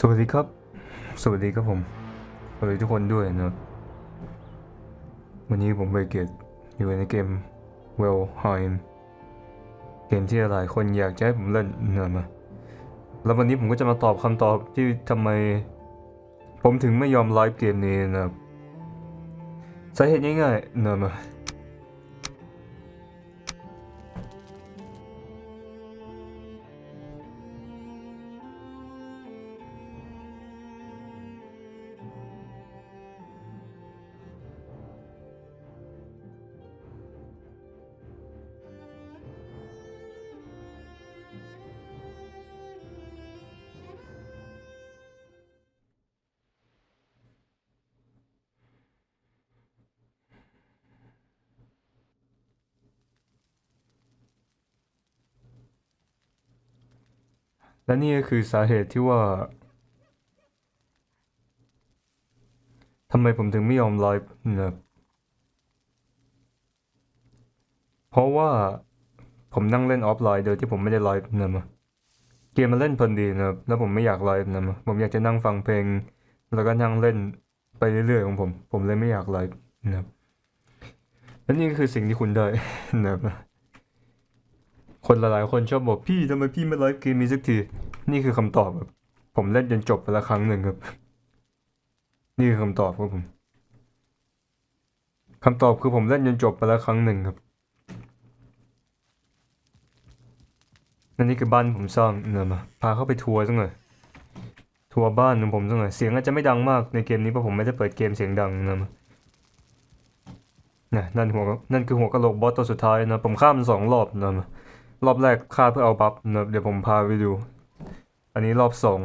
สวัสดีครับ สวัสดีครับผม สวัสดีทุกคนด้วยนะวันนี้ผมไปเกตอยู่ในเกม Wellheim เกมที่หลายคนอยากจะให้ผมเล่นเนอะมาแล้ววันนี้ผมก็จะมาตอบคำตอบที่ทำไม ผมถึงไม่ยอมไลฟ์เกมนี้นะครับสาเหตุง่ายๆเนอะมา และนี่ก็คือสาเหตุที่ว่าทำไมผมถึงไม่ยอมไลฟ์นะเพราะว่าผมนั่งเล่นออฟไลน์โดยที่ผมไม่ได้ไลฟ์นะมาเกมมันเล่นเพลินดีนะแล้วผมไม่อยากไลฟ์นะมาผมอยากจะนั่งฟังเพลง แล้วก็นั่งเล่นไปเรื่อยๆของผม ผมเลยไม่อยากไลฟ์นะและนี่ก็คือสิ่งที่คุณได้นะ คนหลายๆคนชอบบอกพี่ทำไมพี่ไม่ไลฟ์เกมนี้สักที นี่คือคำตอบครับผมเล่นจนจบไปล้วครั้งหนึ่งครับ นี่คือคำตอบครับผมคำตอบคือผมเล่นจนจบไปล้วครั้งหนึ่งครับนั่นนี่คือบ้านผมสร้างเนี่ยมาพาเข้าไปทัวร์สักหน่อยทัวร์บ้านของผมสักหน่อยเสียงอาจจะไม่ดังมากในเกมนี้เพราะผมไม่ได้เปิดเกมเสียงดังนะมานะนั่นหัวนั่นคือหัวกะโหลกบอสตัวสุดท้ายนะ ผมข้ามสองรอบนะมา รอบแรกฆ่าเพื่อเอาบัฟนะเดี๋ยวผมพาไปดู อันนี้รอบสอง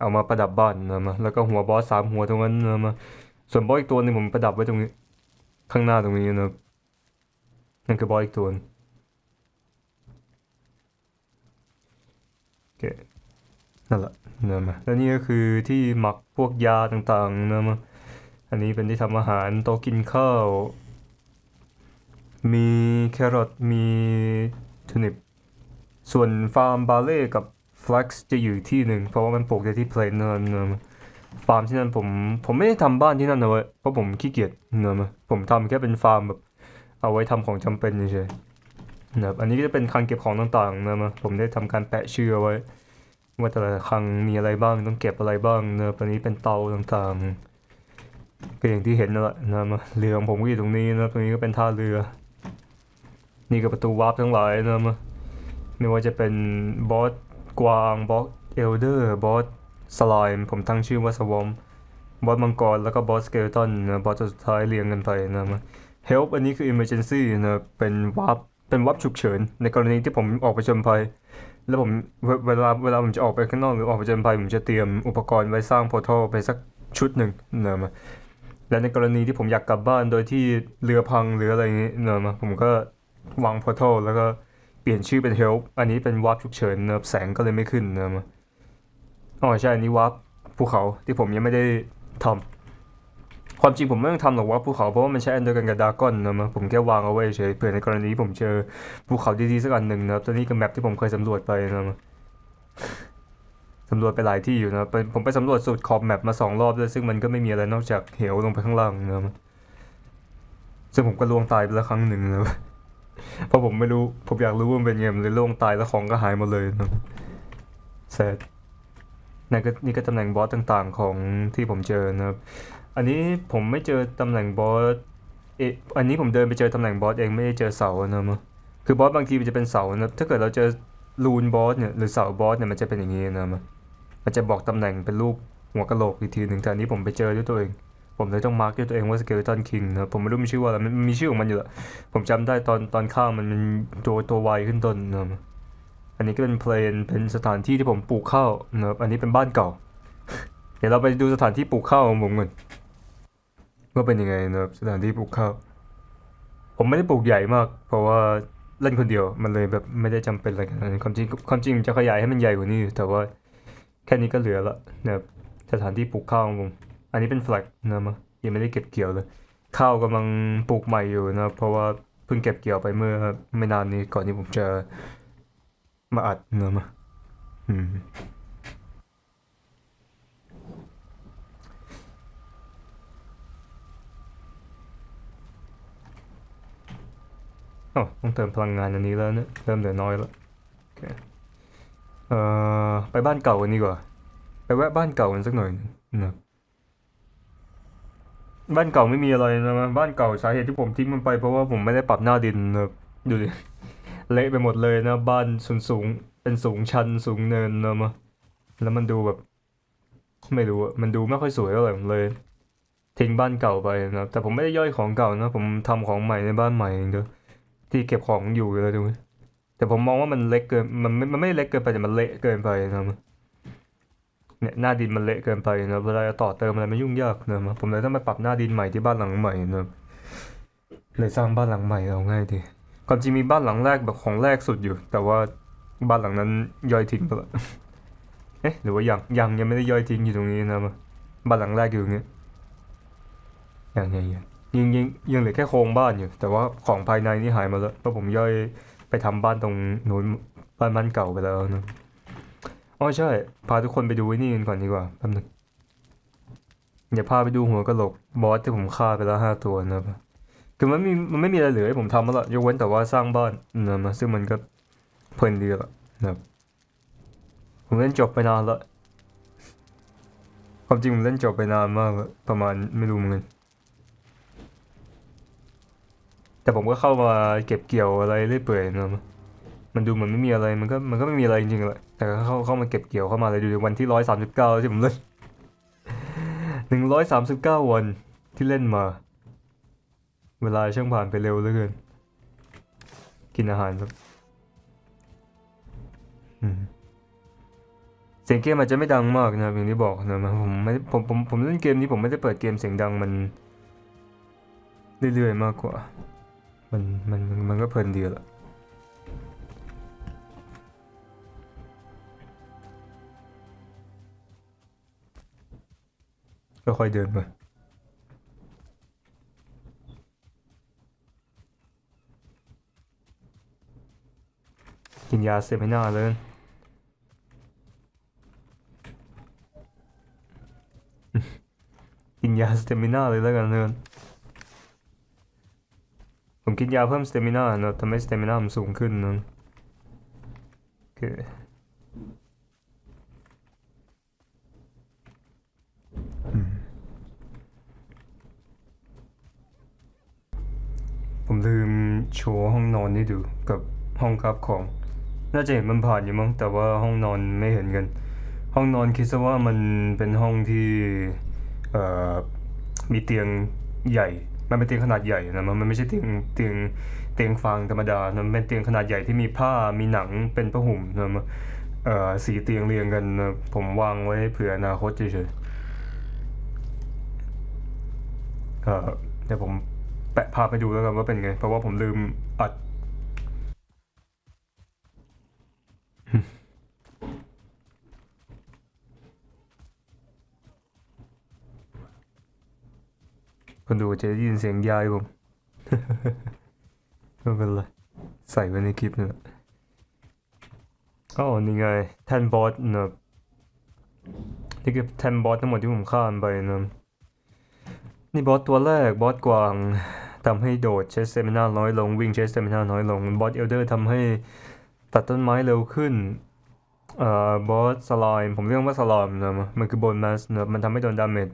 เอามาประดับบ้านนะมาแล้วก็หัวบอสสามหัวตรงนั้นนะมาส่วนบอสอีกตัวนึงผมประดับไว้ตรงนี้ ข้างหน้าตรงนี้นะนั่นคือบอสอีกตัวโอเคนั่นแหละนะมาแล้วนี่ก็คือที่หมักพวกยาต่างๆนะมาอันนี้เป็นที่ทำอาหารโต๊ะกินข้าว มีแครอทมีทูนิป ส่วนฟาร์มบาเล่กับฟลักซ์จะอยู่ที่หนึ่งเพราะว่ามันปลูกได้ที่เพลนเนอร์เนอะฟาร์มที่นั่นผมผมไม่ได้ทำบ้านที่นั่นเอาไว้เพราะผมขี้เกียจเนอะผมทำแค่เป็นฟาร์มแบบเอาไว้ทำของจำเป็นเฉยๆนะครับอันนี้ก็จะเป็นคลังเก็บของต่างๆเนอะผมได้ทำการแปะชื่อเอาไว้ ว่าแต่ละคลังมีอะไรบ้างต้องเก็บอะไรบ้างเนอะอันนี้เป็นเตาต่างๆ ก็อย่างที่เห็นนั่นแหละนะมาเรือของผมก็อยู่ตรงนี้นะตรงนี้ก็เป็นท่าเรือ นี่ก็ประตูวาร์ปทั้งหลายนะมา ไม่ว่าจะเป็นบอสกวางบอสเอลเดอร์บอสสไลม์ผมตั้งชื่อว่าสวอมบอสมังกรแล้วก็บอสเกลตันนะบอสสุดท้ายเรียงกันไปนะมา Help อันนี้คือ Emergency นะเป็นวับเป็นวับฉุกเฉิน ในกรณีที่ผมออกไปจนภัย แล้วผมเวลาเวลาผมจะออกไปข้างนอกหรือออกไปจนภัย ผมจะเตรียมอุปกรณ์ไว้สร้างโพร์ทัลไปสักชุดหนึ่งนะมาและในกรณีที่ผมอยากกลับบ้านโดยที่เรือพังหรืออะไรอย่างนี้นะมาผมก็วางโพร์ทัลแล้วก็ ปลี่ยนชื่อเป็น help อันนี้เป็นวาร์ปฉุกเฉินนะครับแสงก็เลยไม่ขึ้นนะครับอ๋อใช่อันนี้วาร์ปภูเขาที่ผมยังไม่ได้ทำความจริงผมไม่ต้องทำหรอกวาร์ปภูเขาเพราะว่ามันใช้อันเดียวกันกับดากอนนะครับผมแค่วางเอาไว้เฉยเผื่อในกรณีผมเจอภูเขาดีๆสักอันหนึ่งนะครับตัวนี้ก็แมปที่ผมเคยสำรวจไปนะครับสำรวจไปหลายที่อยู่นะผมไปสำรวจสุดขอบแมปมาสองรอบด้วยซึ่งมันก็ไม่มีอะไรนอกจากเหวลงไปข้างล่างนะครับซึ่งผมก็ลวงตายไปแล้วครั้งหนึ่งนะ เพราะผมไม่รู้ ผมอยากรู้ว่ามันเป็นไงมันเลยโล่งตายแล้วของก็หายหมดเลยนะแซดนั่นก็นี่ก็ตำแหน่งบอสต่างๆของที่ผมเจอนะครับ อันนี้ผมไม่เจอตำแหน่งบอสเอะอันนี้ผมเดินไปเจอตำแหน่งบอสเองไม่ได้เจอเสานะมั้งคือบอสบางทีมันจะเป็นเสานะถ้าเกิดเราเจอรูนบอสเนี่ยหรือเสาบอสเนี่ยมันจะเป็นอย่างนี้นะมั้งมันจะบอกตำแหน่งเป็นรูปหัวกะโหลกอีกทีหนึ่งแต่อันนี้ผมไปเจอด้วยตัวเอง ผมเลยต้องมาร์กด้วยตัวเองว่าสเกลตันคิงนะผมไม่รู้มันชื่อว่าอะไรมันมีชื่อของมันอยู่แหละผมจำได้ตอนตอนข้ามมันมันตัวตัววายขึ้นต้นนะอันนี้ก็เป็นเพลนเป็นสถานที่ที่ผมปลูกข้าวนะอันนี้เป็นบ้านเก่า เดี๋ยวเราไปดูสถานที่ปลูกข้าวของผมกันว่าเป็นยังไงนะครับสถานที่ปลูกข้าวผมไม่ได้ปลูกใหญ่มาก เพราะว่าเล่นคนเดียวมันเลยแบบไม่ได้จำเป็นอะไรกันความจริงความจริงจะขยายให้มันใหญ่กว่านี้แต่ว่าแค่นี้ก็เหลือละนะครับสถานที่ปลูกข้าวของผม อันนี้เป็นแฟลกนะมั้งยังไม่ได้เก็บเกี่ยวเลย ข้าวกำลังปลูกใหม่อยู่นะ เพราะว่าเพิ่งเก็บเกี่ยวไปเมื่อไม่นานนี้ก่อนที่ผมจะมาอัดนะมั้งอ๋อต้องเติมพลังงานอันนี้แล้วเนะเริ่มเหลือน้อยแล้วโอเคเอ่อไปบ้านเก่ากันดีกว่า ไปแวะบ้านเก่ากันสักหน่อยนนะครับ บ้านเก่าไม่มีอะไรนะบ้านเก่าสาเหตุที่ผมทิ้งมันไปเพราะว่าผมไม่ได้ปรับหน้าดินนะครับดูดิเละไปหมดเลยนะ บ้านสูงสูงเป็นสูงชันสูงเนินนะมาแล้วมันดูแบบ ไม่รู้อะมันดูไม่ค่อยสวยเท่าไหร่เลย ทิ้งบ้านเก่าไปนะแต่ผมไม่ได้ย่อยของเก่านะ ผมทำของใหม่ในบ้านใหม่เองเด้อที่เก็บของอยู่เลยดูแต่ผมมองว่ามันเล็กเกินมันไม่มันไม่เล็กเกินไปแต่มันเละเกินไปนะครับ เนี่ยหน้าดินมันเละเกินไปนะเวลาจะต่อเติมอะไรมันยุ่งยากนะผมเลยต้องไปปรับหน้าดินใหม่ที่บ้านหลังใหม่นะเลยสร้างบ้านหลังใหม่เอาง่ายดีความจริงมีบ้านหลังแรกแบบของแรกสุดอยู่ แต่ว่าบ้านหลังนั้นย่อยทิ้งไปละเอ๊ะหรือว่ายังยังยังไม่ได้ย่อยทิ้งอยู่ตรงนี้นะมาบ้านหลังแรกอยู่ตรงนี้ยังยังยังยังยังยังเหลือแค่โครงบ้านอยู่ แต่ว่าของภายในนี่หายมาแล้วเพราะผมย่อยไปทำบ้านตรงนู้นบ้านมันเก่าไปแล้วนะ อ๋อใช่ พาทุกคนไปดูไอ้นี่กันก่อนดีกว่าแป๊บนึงอย่าพาไปดูหัวกะโหลกบอสที่ผมฆ่าไปแล้วห้าตัวนะครับคือมันมีมันไม่มีอะไรเหลือให้ผมทำแล้วล่ะยกเว้นแต่ว่าสร้างบ้านนะมาซึ่งมันก็เพลินดีละนะครับผมเล่นจบไปนานละความจริงผมเล่นจบไปนานมากแล้วประมาณไม่รู้เหมือนกันแต่ผมก็เข้ามาเก็บเกี่ยวอะไรเรื่อยเปื่อยนะมันดูเหมือนไม่มีอะไรมันก็มันก็ไม่มีอะไรจริงๆแหละ แต่ก็เข้าเข้ามาเก็บเกี่ยวเข้ามาเลยดูดิวันที่ร้อยสามสิบเก้าที่ผมเล่นหนึ่งร้อยสามสิบเก้าวันที่เล่นมา เวลาช่างผ่านไปเร็วเหลือเกิน กินอาหารครับเสียงเกมอาจจะไม่ดังมากนะอย่างที่บอกนะผมไม่ผมผมผมเล่นเกมนี้ผมไม่ได้เปิดเกมเสียงดังมันเรื่อยๆมากกว่า มันมันมันมันก็เพลินดีแหละ ค่อยๆเดินมากินยาเซมินาเลยกินยาสเตมินาเลยแล้วกันเนินผมกินยาเพิ่มสเตมินาเนอะทำให้สเตมินามันสูงขึ้นเนอะโอเค ผมลืมโชว์ห้องนอนให้ดูกับห้องครับของ น่าจะเห็นมันผ่านอยู่มั้งแต่ว่าห้องนอนไม่เห็นกัน ห้องนอนคิดซะว่ามันเป็นห้องที่มีเตียงใหญ่ มันเป็นเตียงขนาดใหญ่นะมันไม่ใช่เตียงเตียงเตียงฟางธรรมดานะมันเป็นเตียงขนาดใหญ่ที่มีผ้ามีหนังเป็นผ้าห่มนะมันเอ่อสีเตียงเรียงกันนะผมวางไว้เผื่ออนาคตเฉยๆเอ่อเดี๋ยวผม แปะภาพไปดูแล้วกันว่าเป็นไง เพราะว่าผมลืมอัด คนดูจะได้ยินเสียงยายผมไม่เป็นไรใส่ไว้ในคลิปนี่แหละอ๋อนี่ไงแทนบอสนะนี่คือแท่นบอสทั้งหมดที่ผมฆ่ามันไปนะนี่บอสตัวแรกบอสกวาง ทำให้โดดใช้สเตมินาน้อยลงวิ่งใช้สเตมินาน้อยลงบอสเอลเดอร์ทำให้ตัดต้นไม้เร็วขึ้นเอ่อบอสสลม์ผมเรียกว่าสไลม์นะมันคือโบนมัสนะมันทำให้โดนดาเมจ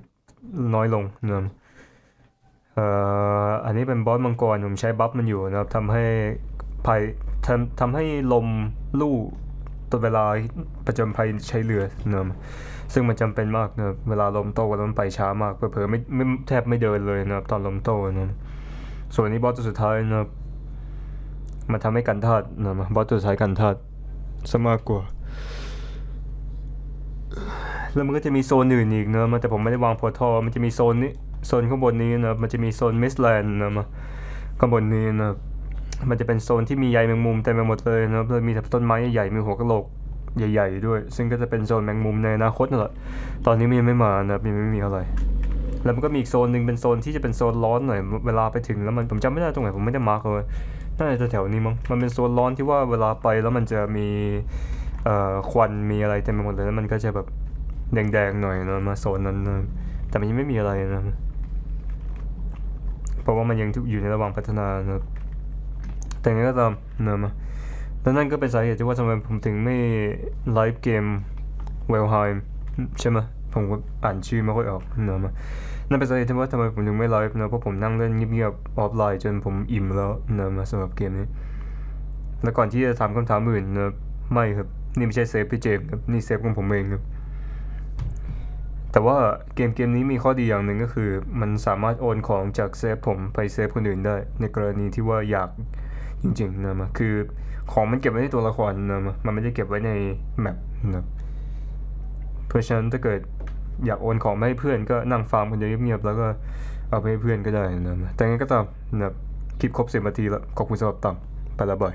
น้อยลงนะเอ่ออันนี้เป็นบอสมังกรผมใช้บัฟมันอยู่นะครับทำให้ภัยทำทำให้ลมลู่ตลอดเวลาประจำภัยใช้เรือนะซึ่งมันจำเป็นมากนะเวลาลมโตแล้วมันไปช้ามากเผลอๆไม่ไม่แทบไม่เดินเลยนะครับตอนลมโตนะ ส่วนนี้บอสตัวสุดท้ายนะครับมันทำให้กันธาตุนะบอสตัวสุดท้ายกันธาตุซะมากกว่า แล้วมันก็จะมีโซนอื่นอีกเนอะมันแต่ผมไม่ได้วางพอทอมันจะมีโซนนี้โซนข้างบนนี้นะมันจะมีโซนมิสแลนด์นะมาข้างบนนี้นะมันจะเป็นโซนที่มีใยแมงมุมเต็มไปหมดเลยนะแล้วมีแต่ต้นไม้ใหญ่ๆมีหัวกะโหลกใหญ่ ๆ ด้วย ซึ่งก็จะเป็นโซนแมงมุมในอนาคตนั่นแหละตอนนี้มันยังไม่มานะยังไม่มีอะไร แล้วมันก็มีอีกโซนหนึ่งเป็นโซนที่จะเป็นโซนร้อนหน่อย เวลาไปถึงแล้วมันผมจำไม่ได้ตรงไหนผมไม่ได้มาร์กเลยน่าจะแถวๆนี้มั้งมันเป็นโซนร้อนที่ว่าเวลาไปแล้วมันจะมีเอ่อควันมีอะไรเต็มไปหมดเลยแล้วมันก็จะแบบแดงๆหน่อยนะมาโซนนั้นนะแต่มันยังไม่มีอะไรนะเพราะว่ามันยังอยู่ในระหว่างพัฒนานะแต่ยังไงก็ตามนะมาและนั่นก็เป็นสาเหตุที่ว่าทำไมผมถึงไม่ไลฟ์เกมเวลไฮม์ใช่ไหม ผมก็อ่านชื่อไม่ค่อยออกนะมานั่นเป็นสาเหตุที่ว่าทำไมผมถึงไม่ไลฟ์นะเพราะผมนั่งเล่นเงียบๆออฟไลน์จนผมอิ่มแล้วนะมาสำหรับเกมนี้ แล้วก่อนที่จะถามคำถามอื่นนะไม่ครับ นี่ไม่ใช่เซฟพี่เจมส์ครับนี่เซฟของผมเองครับแต่ว่าเกมเกมนี้มีข้อดีอย่างหนึ่งก็คือ มันสามารถโอนของจากเซฟผมไปเซฟคนอื่นได้ ในกรณีที่ว่าอยากจริงๆนะมาคือของมันเก็บไว้ในตัวละครนะมามันไม่ได้เก็บไว้ในแมปนะ เพราะฉะนั้นถ้าเกิดอยากโอนของไปให้เพื่อนก็นั่งฟาร์มคนเดียวเงียบๆแล้วก็เอาไปให้เพื่อนก็ได้นะแต่งั้นก็ตามนะคลิปครบสิบนาทีแล้วขอบคุณสำหรับตามไปและบ่อย